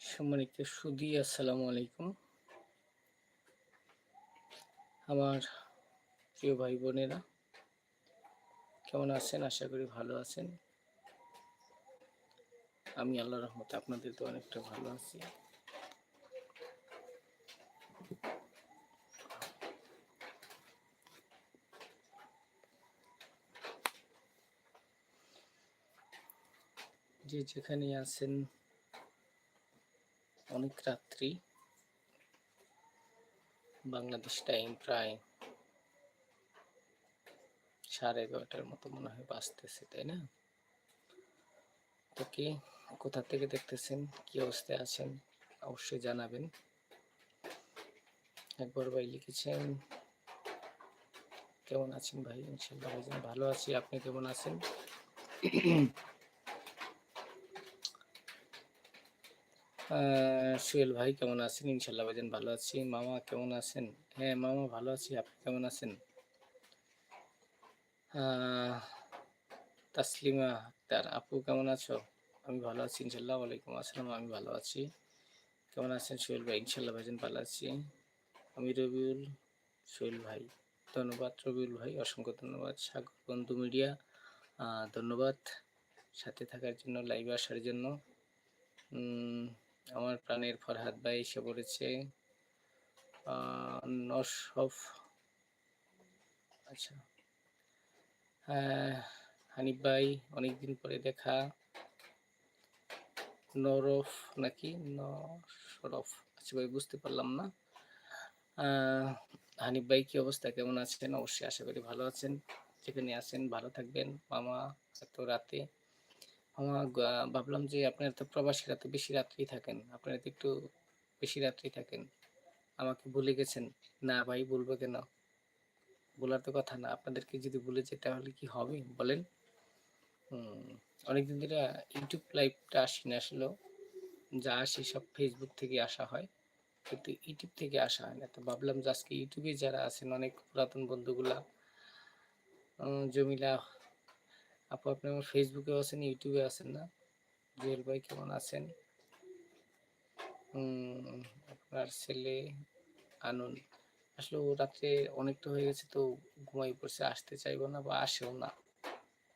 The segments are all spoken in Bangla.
সম্মানিত সুদি আসসালামু আলাইকুম। আমার প্রিয় ভাই বোনেরা, কেমন আছেন? আশা করি ভালো আছেন। আমি আল্লাহ রহমত আপনাদের তো অনেকটা ভালো আছি। যে যেখানে আছেন, অনেক রাত্রি। বাংলাদেশ টাইম প্রায় সাড়ে এগারোটার মতো মনে হয় বাঁচতেছে তাই না? তো কে কোথা থেকে দেখতেছেন, কি অবস্থায় আছেন, অবশ্যই জানাবেন। একবার ভাই লিখেছেন, কেমন আছেন ভাই? ইনশাল্লাহ ভালো আছি, আপনি কেমন আছেন? সুয়েল ভাই কেমন আছেন? ইনশাল্লাহ ভাইজান ভালো আছি। মামা কেমন আছেন? হ্যাঁ মামা ভালো আছি। আপনি কেমন আছেন? তাসলিমা আক্তার, আপু কেমন আছো? আমি ভালো আছি ইনশাল্লাহ। ওয়ালাইকুম আসসালাম। আমি ভালো আছি। কেমন আছেন সোহেল ভাই? ইনশাল্লাহ ভাইজান ভালো আছি। আমি রবিউল, সোহেল ভাই। ধন্যবাদ রবিউল ভাই। অসংখ্য ধন্যবাদ। সাগর বন্ধু মিডিয়া ধন্যবাদ। সাথে থাকার জন্য, লাইভে আসার জন্য। আমার প্রাণের ফরহাদ ভাই এসে পড়েছে নসফ আচ্ছা হ্যাঁ হানিফ ভাই, অনেকদিন পরে দেখা, নরফ নাকি? নরফ আচ্ছা ভাই, বুঝতে পারলাম না। হানিফ ভাই, কি অবস্থা? কেমন আছেন? অবশ্যই আশা করি ভালো আছেন। যেখানে আছেন, ভালো থাকবেন। মামা, এত রাতে আমার ভাবলাম যে আপনারা তো প্রবাসীরা তো বেশি রাত্রি থাকেন। আপনারা তো একটু বেশি রাত্রি থাকেন। আমাকে ভুলে গেছেন। না ভাই, বলব কেন? বলার তো কথা না। আপনাদেরকে যদি ভুলে যেতে তাহলে কি হবে? বলেন। অনেকদিন ধরে ইউটিউব লাইভটা আসি না আসলো যা আসি সব ফেসবুক থেকে আসা হয়। কিন্তু ইউটিউব থেকে আসা হয় না। তো ভাবলাম যে আজকে ইউটিউবে যারা আছেন, অনেক পুরাতন বন্ধুগুলা জমিলা আপু, আপনি আমার ফেসবুকে আছেন ইউটিউবে আছেন না? জুয়েল ভাই কেমন আছেন? আপনার ছেলে আনুন। আসলে ও রাত্রে অনেকটা হয়ে গেছে, তো ঘুমাই পড়ছে, আসতে চাইব না বা আসেও না।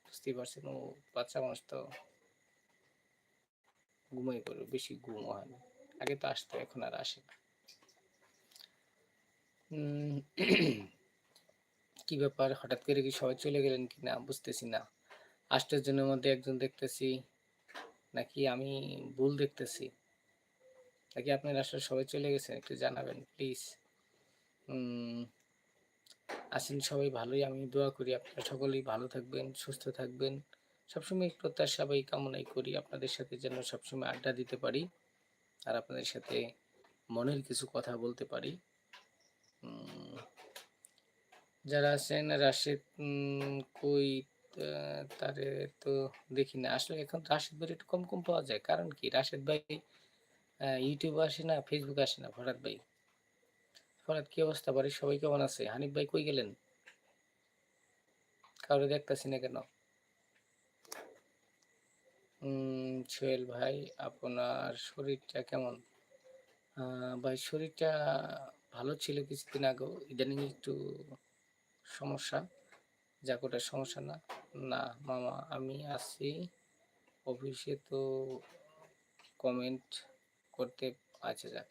বুঝতেই পারছেন, ও বাচ্চা মানুষ তো ঘুমাই পড়ে বেশি ঘুম হয় না। আগে তো আসতো, এখন আর আসে না। কি ব্যাপার, হঠাৎ করে কি সবাই চলে গেলেন কি না বুঝতেছি না। আশ্চর্যজনের মধ্যে একজন দেখতেছি, নাকি আমি ভুল দেখতেছি? নাকি আপনার আসলে সবাই চলে গেছেন? একটু জানাবেন প্লিজ আসেন সবাই ভালোই, আমি দোয়া করি আপনারা সকলেই ভালো থাকবেন, সুস্থ থাকবেন। সবসময় প্রত্যাশা বা কামনাই করি আপনাদের সাথে যেন সবসময় আড্ডা দিতে পারি, আর আপনাদের সাথে মনের কিছু কথা বলতে পারি। যারা আছেন, রাশেদ কই তারে তো দেখি না। আসলে এখন রাশেদ ভাই একটু কম কম পাওয়া যায়। কারণ কি? রাশেদ ভাই ইউটিউবে আসে না ফেসবুক আসে না, ফরাদ ভাই। ফরাদ, কি অবস্থা? বাড়ির সবাই কেমন আছে? হানিফ ভাই কই গেলেন? কাউরে দেখতেছি না কেন? সোহেল ভাই, আপনার শরীরটা কেমন? ভাই, শরীরটা ভালো ছিল কিছুদিন আগেও। ইদানিং একটু সমস্যা। যা কোটা সমস্যা না। না, মামা, আমি আছি। অফিসে তো কমেন্ট করতে আছে যাক।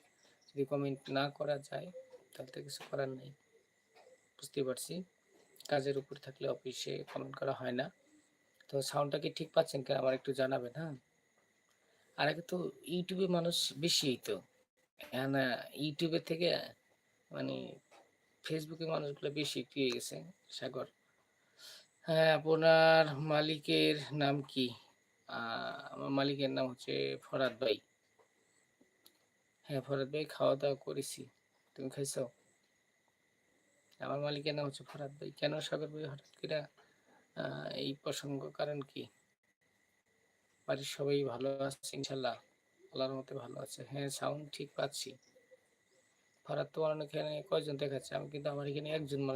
যদি কমেন্ট না করা যায়, তাহলে তো কিছু করার নেই। বুঝতে পারছি। কাজের উপর থাকলে অফিসে কমেন্ট করা হয় না। তো সাউন্ডটা কি ঠিক পাচ্ছেন কেন আমার একটু জানাবেন হ্যাঁ? আর আগে তো ইউটিউবে মানুষ বেশি তো না ইউটিউবে থেকে মানে ফেসবুকে মানুষগুলো বেশি একটু গেছে, সাগর। হ্যাঁ আপনার মালিকের নাম কি? আমার মালিকের নাম হচ্ছে ফরাদ ভাই। হ্যাঁ ফরাদ ভাই খাওয়া দাওয়া করেছি। তুমি খাইছ? আমার মালিকের নাম হচ্ছে ফরাদ ভাই। কেন সাগর ভাই হঠাৎ করে এই প্রসঙ্গ, কারণ কি? বাড়ির সবাই ভালো আছে ইনশাল্লাহ আল্লাহর মতে ভালো আছে। হ্যাঁ সাউন্ড ঠিক পাচ্ছি। ফরাদ তোমার এখানে কয়জন দেখাচ্ছে? আমি কিন্তু, আমার এখানে একজন মানুষ